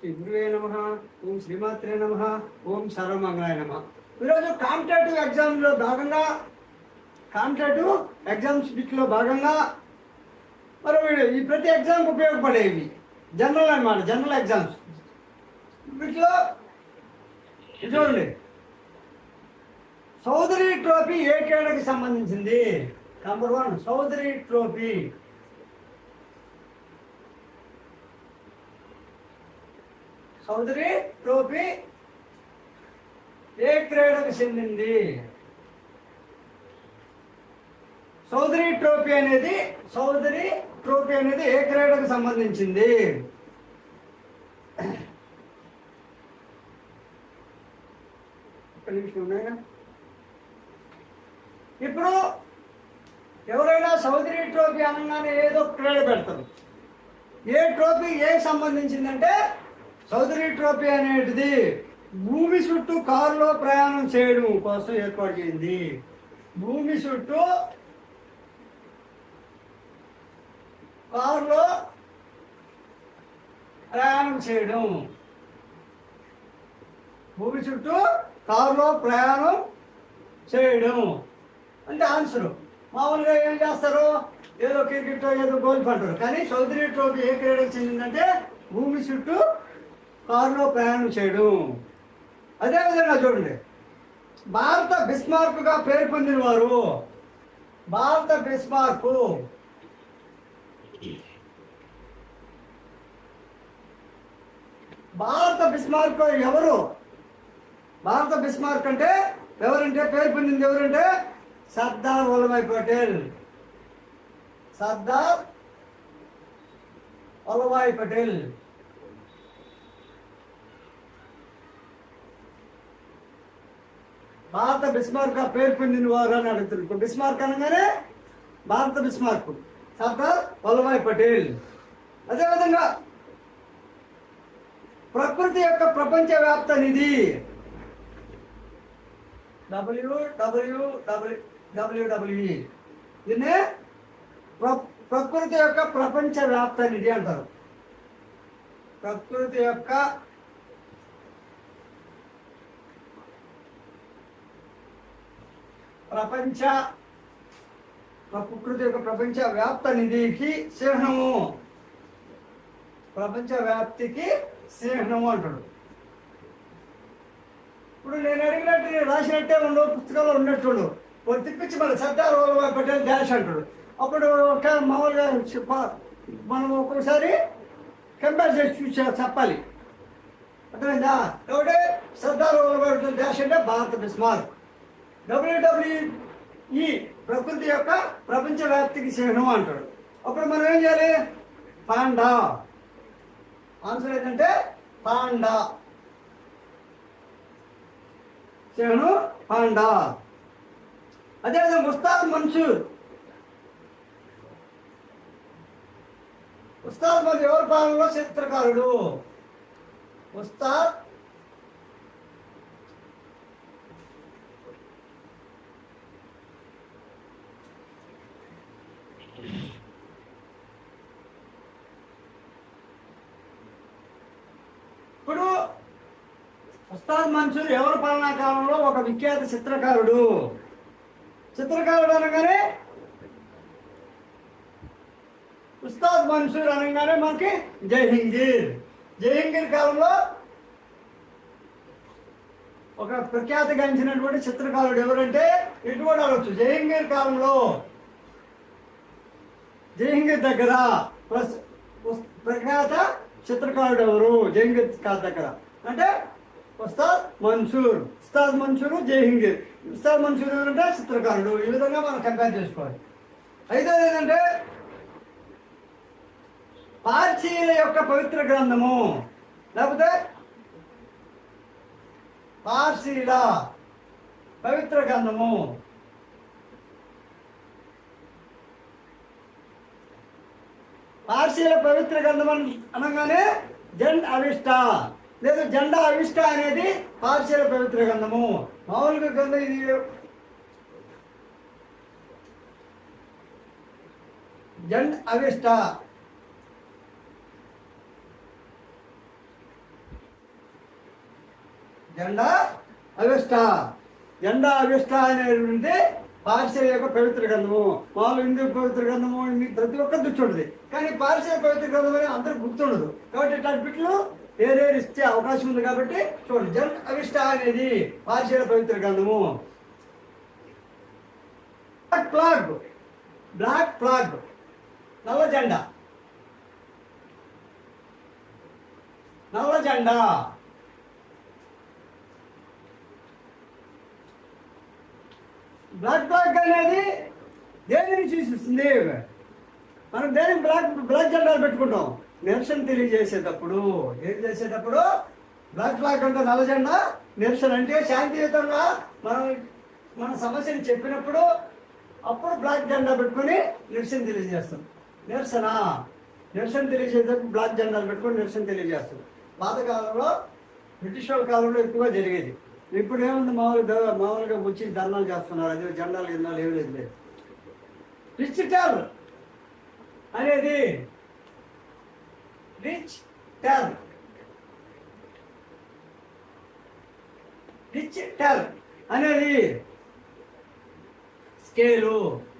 శ్రీ గురువే నమ. ఓం శ్రీమాత్రే నమ. ఓం సర్వమంగళాయ నమ. ఈరోజు కాంపిటేటివ్ ఎగ్జామ్లో భాగంగా కాంపిటేటివ్ ఎగ్జామ్స్ వీటిలో భాగంగా మరి వీడు ఈ ప్రతి ఎగ్జామ్కి ఉపయోగపడేవి? జనరల్ అన్నమాట జనరల్ ఎగ్జామ్స్. వీటిలో ఇది చూడండి. సౌదరి ట్రోఫీ ఏ క్రీడకి సంబంధించింది? Number one సౌదరి trophy. సౌదరి ట్రోఫీ ఏ క్రీడకు చెందింది? సౌదరి ట్రోఫీ అనేది సౌదరి ట్రోఫీ అనేది ఏ క్రీడకు సంబంధించింది? ఇప్పుడు ఎవరైనా సౌదరి ట్రోఫీ అనగానే ఏదో క్రీడ పెడతారు. ఏ ట్రోఫీ ఏ సంబంధించిందంటే చౌదరి ట్రోఫీ అనేటిది భూమి చుట్టూ కారులో ప్రయాణం చేయడం కోసం ఏర్పాటు చేయింది. భూమి చుట్టూ కారులో ప్రయాణం చేయడం. భూమి చుట్టూ కారులో ప్రయాణం చేయడం. అంటే ఆన్సర్ మామూలుగా ఏం చేస్తారు? ఏదో క్రికెట్ ఏదో గోల్ పడతారు కానీ చౌదరి ట్రోఫీ ఏ క్రీడకు చెందిందంటే భూమి చుట్టూ కారులో ప్రయాణం చేయడం. అదేవిధంగా చూడండి. భారత బిస్మార్క్గా పేరు పొందిన వారు భారత బిస్మార్క్ భారత బిస్మార్క్ ఎవరు? భారత బిస్మార్క్ అంటే ఎవరంటే పేరు పొందింది ఎవరంటే సర్దార్ వల్లభాయ్ పటేల్. సర్దార్ వల్లభాయ్ పటేల్. భారత బిస్మార్క్ పేరు పొందిన వారు అని అడుగుతున్నారు. బిస్మార్క్ అనగానే భారత బిస్మార్క్. సర్దార్ వల్లభాయ్ పటేల్. అదేవిధంగా ప్రకృతి యొక్క ప్రపంచవ్యాప్త నిధి. డబ్ల్యూ డబ్ల్యూ డబ్ల్యూ డబ్ల్యూడబ్ల్యూఈ దీన్నే ప్ర ప్రకృతి యొక్క ప్రపంచ వ్యాప్త నిధి అంటారు. ప్రకృతి యొక్క ప్రపంచ ప్రకృతి యొక్క ప్రపంచ వ్యాప్త నిధికి చిహ్నము. ప్రపంచ వ్యాప్తికి చిహ్నము అంటాడు. ఇప్పుడు నేను అడిగినట్టు నేను రాసినట్టే ఉండవు పుస్తకాలు ఉన్నట్టు ఒక తిప్పించి మన సర్దార్ వల్లభాయ్ పటేల్ డాష్ అంటాడు. అప్పుడు ఒక మామూలుగా చెప్ప- మనం ఒక్కొక్కసారి కంపేర్ చేసి చూసా చెప్పాలి. అర్థమైందా? కాబట్టి సర్దార్ వల్లభాయ్ పటేల్ డాష్ అంటే భారత బిస్మార్క్ డబ్ల్యూడబ్ల్యూఈ ప్రకృతి యొక్క ప్రపంచవ్యాప్తికి చేయను అంటాడు. అప్పుడు మనం ఏం చేయాలి? పాండా. ఆన్సర్ ఏంటంటే పాండా. చేయను పాండా. అదేవిధంగా ముస్తాద్ మన్సూర్. ఉస్తాద్ మరి ఎవరి పాలనలో చిత్రకారుడు ఉస్తాద్ ఇప్పుడు ఉస్తాద్ మన్సూర్ ఎవరి పాలనా కాలంలో ఒక విఖ్యాత చిత్రకారుడు? చిత్రకారుడు అనగానే? ఉస్తాద్ మన్సూర్ అనగానే మనకి జైహింగీర్ జైహింగీర్ కాలంలో ఒక ప్రఖ్యాతిగాంచినటువంటి చిత్రకారుడు ఎవరంటే? ఇటు కూడా అడగచ్చు. జైహింగీర్ కాలంలో జైహింగీర్ దగ్గర ప్రఖ్యాత చిత్రకారుడు ఎవరు? జైహింగీర్ కాల దగ్గర. అంటే ఉస్తాద్ మన్సూర్. ఉస్తాద్ మన్సూర్ జైహింగీర్ ఉస్తాద్ మన్సూర్ అంటే చిత్రకారుడు. ఈ విధంగా మనం కంపేర్ చేసుకోవాలి. అయితే ఏంటంటే పార్చీల యొక్క పవిత్ర గ్రంథము. లేకపోతే పార్సీల పవిత్ర గ్రంథము. పార్సీల పవిత్ర గ్రంథం అని- అనగానే జన్ అవిష్ట. లేదు జెండా అవిష్ట అనేది పార్శ్వర పవిత్ర గంధము మామూలుగా గంధం ఇది. జెండ అవిష్ట. జెండా అవిష్ట. జెండా అవిష్ట అనేటువంటి పార్శ్వ యొక్క పవిత్ర గ్రంథము మామూలు హిందూ పవిత్ర గ్రంథము ప్రతి ఒక్కరు గుర్తుండదు కానీ పార్శ్వ పవిత్ర గ్రంథం అని అందరికి గుర్తుండదు కాబట్టి ఇట్లాంటి బిట్లు వేరే ఇచ్చే అవకాశం ఉంది కాబట్టి చూడండి. జన్ అవిష్ట అనేది పార్శ్వ పవిత్ర గ్రంథము. బ్లాక్ ఫ్లాగ్ బ్లాక్ ఫ్లాగ్ నల్ల జెండా. నల్ల జెండా. బ్లాక్ ఫ్లాగ్ అనేది దేనిని సూచిస్తుంది? మనం దేనికి బ్లాక్ బ్లాక్ జెండాలు పెట్టుకుంటాం? నిరసన తెలియజేసేటప్పుడు. ఏం చేసేటప్పుడు? బ్లాక్ బ్లాక్ అంటే నల్ల జెండా నిరసన అంటే శాంతియుతంగా మనం మన సమస్యని చెప్పినప్పుడు అప్పుడు బ్లాక్ జెండా పెట్టుకొని నిరసన తెలియజేస్తాం. నిరసన నిరసన తెలియజేసేటప్పుడు బ్లాక్ జెండాలు పెట్టుకొని నిరసన తెలియజేస్తాం. పాతకాలంలో బ్రిటిష్ వాళ్ళ కాలంలో ఎక్కువగా జరిగేది. ఇప్పుడు ఏముంది మామూలుగా మామూలుగా వచ్చి ధర్నాలు చేస్తున్నారు. అదే జెండాలు గిన్నాలు ఏమి లేదు లేదు. రిచ్ టెర్ అనేది రిచ్ టెల్ రిచ్ టెల్ అనేది స్కేలు.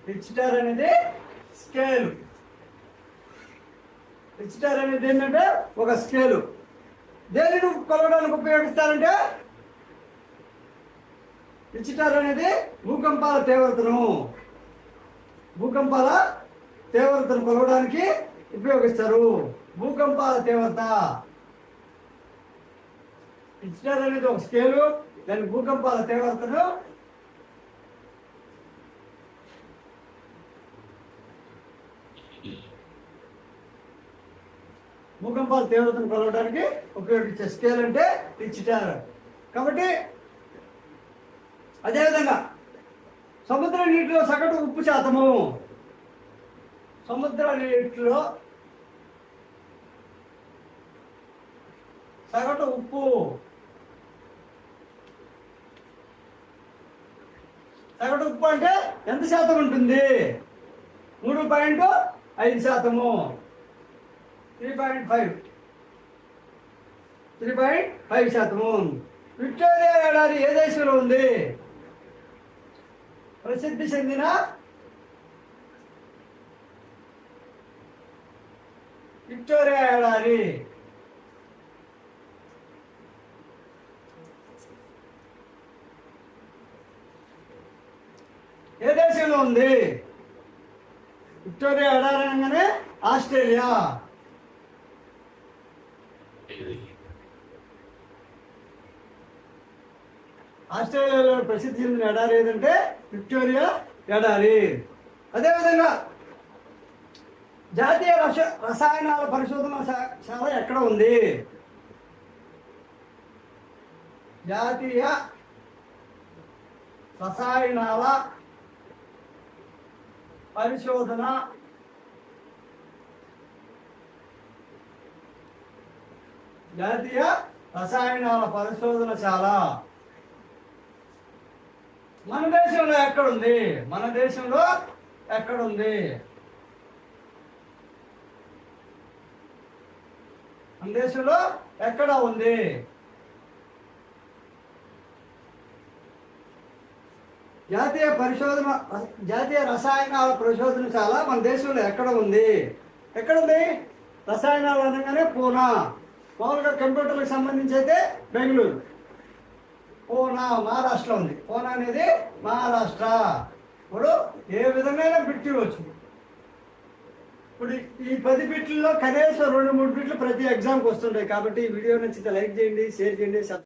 రిచ్ టెర్ అనేది స్కేలు. రిచ్ టెర్ అనేది ఏంటంటే ఒక స్కేలు. దేనిని కొలవడానికి ఉపయోగిస్తారంటే ఇచ్చిటారు అనేది భూకంపాల తీవ్రతను. భూకంపాల తీవ్రతను కొలవడానికి ఉపయోగిస్తారు. భూకంపాల తీవ్రత. రిచిటర్ అనేది ఒక స్కేలు దాని భూకంపాల తీవ్రతను భూకంపాల తీవ్రతను కొలవడానికి ఉపయోగించే స్కేల్ అంటే రిచిటర్ కాబట్టి అదేవిధంగా సముద్ర నీటిలో సగటు ఉప్పు శాతము. సముద్ర నీటిలో సగటు ఉప్పు. సగటు ఉప్పు అంటే ఎంత శాతం ఉంటుంది? మూడు పాయింట్ ఐదు శాతము. Three point five. Three point five శాతము. విక్టోరియా ఏడాది ఏ దేశంలో ఉంది? ప్రసిద్ధి చెందిన విక్టోరియా ఎడారి ఏ దేశంలో ఉంది? విక్టోరియా ఎడారి అనగానే ఆస్ట్రేలియా. ఆస్ట్రేలియాలో ప్రసిద్ధి చెందిన ఎడారి ఏదంటే విక్టోరియా ఎడారి. అదేవిధంగా జాతీయ రస రసాయనాల పరిశోధన శా- శాల ఎక్కడ ఉంది? జాతీయ రసాయనాల పరిశోధన జాతీయ రసాయనాల పరిశోధనశాల మన దేశంలో ఎక్కడుంది? మన దేశంలో ఎక్కడుంది? మన దేశంలో ఎక్కడ ఉంది? జాతీయ పరిశోధన జాతీయ రసాయనాల పరిశోధనశాల మన దేశంలో ఎక్కడ ఉంది? ఎక్కడ ఉంది? రసాయనాలు అనగానే పూనా. మామూలుగా కంప్యూటర్లకు సంబంధించి అయితే బెంగళూరు. పూనా మహారాష్ట్ర ఉంది. పూనా అనేది మహారాష్ట్ర. ఇప్పుడు ఏ విధమైన బిట్ ఇవ్వచ్చు ఇప్పుడు ఈ పది బిట్లలో కనీసం రెండు మూడు బిట్లు ప్రతి ఎగ్జామ్కి వస్తుంటాయి. కాబట్టి ఈ వీడియో నచ్చితే లైక్ చేయండి షేర్ చేయండి సబ్